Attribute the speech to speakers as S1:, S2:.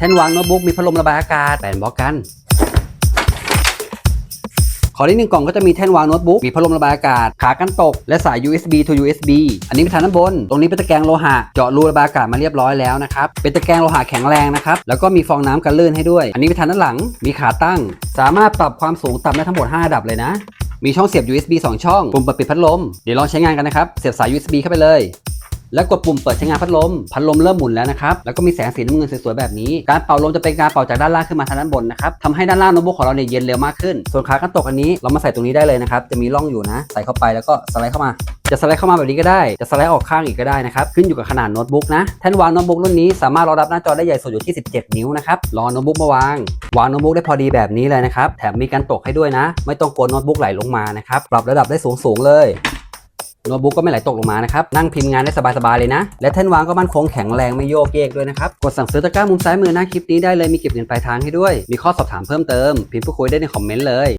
S1: แท่นวางโน้ตบุ๊กมีพัดลมระบายอากาศแบนบล็อกกันขอที่หนึ่งกล่องก็จะมีแท่นวางโน้ตบุ๊ก มีพัดลมระบายอากาศ ขากันตก และสาย USB to USB อันนี้เป็นทางด้านบน ตรงนี้เป็นตะแกรงโลหะ เจาะรูระบายอากาศมาเรียบร้อยแล้วนะครับ เป็นตะแกรงโลหะแข็งแรงนะครับ แล้วก็มีฟองน้ำกันลื่นให้ด้วย อันนี้เป็นทางด้านหลัง มีขาตั้ง สามารถปรับความสูงต่ำได้ทั้งหมด 5 ระดับเลยนะ มีช่องเสียบ USB 2 ช่อง ปุ่มเปิดปิดพัดลม เดี๋ยวลองใช้งานกันนะครับ เสียบสาย USB เข้าไปเลย แล้วกดปุ่มเปิดใช้งานพัดลม พัดลมเริ่มหมุนแล้วนะครับ แล้วก็มีแสงสีน้ำเงินสวยๆแบบนี้ การเป่าลมจะเป็นการเป่าจากด้านล่างขึ้นมาทางด้านบนนะครับทำให้ด้านล่างโน้ตบุ๊กของเราเนี่ยเย็นเร็วมากขึ้น ส่วนขากันตกอันนี้เรามาใส่ตรงนี้ได้เลยนะครับ จะมีร่องอยู่นะ ใส่เข้าไปแล้วก็สไลด์เข้ามา จะสไลด์เข้ามาแบบนี้ก็ได้ จะสไลด์ออกข้างอีกก็ได้นะครับ ขึ้นอยู่กับขนาดโน้ตบุ๊กนะ แท่นวางโน้ตบุ๊กรุ่นนี้สามารถรองรับหน้าจอได้ใหญ่สุดอยู่ที่ 17 นิ้วนะครับ รอโน้ตบุ๊กมาวาง วางโน้ตบุ๊กได้พอดีแบบนี้เลยนะครับ แถมมีการตกให้ด้วยนะ ไม่ต้องกลัวโน้ตบุ๊กไหลลงมานะครับ ปรับระดับได้สูงๆเลย โน้ตบุ๊กก็ไม่ไหลตกลงมานะครับ นั่งพิมพ์งานได้สบายๆเลยนะ และแท่นวางก็มั่นคงแข็งแรงไม่โยกเยกด้วยนะครับ กดสั่งซื้อตะกร้ามุมซ้ายมือหน้าคลิปนี้ได้เลยมีเก็บเงินปลายทางให้ด้วย มีข้อสอบถามเพิ่มเติม พิมพ์พูดคุยได้ในคอมเมนต์เลย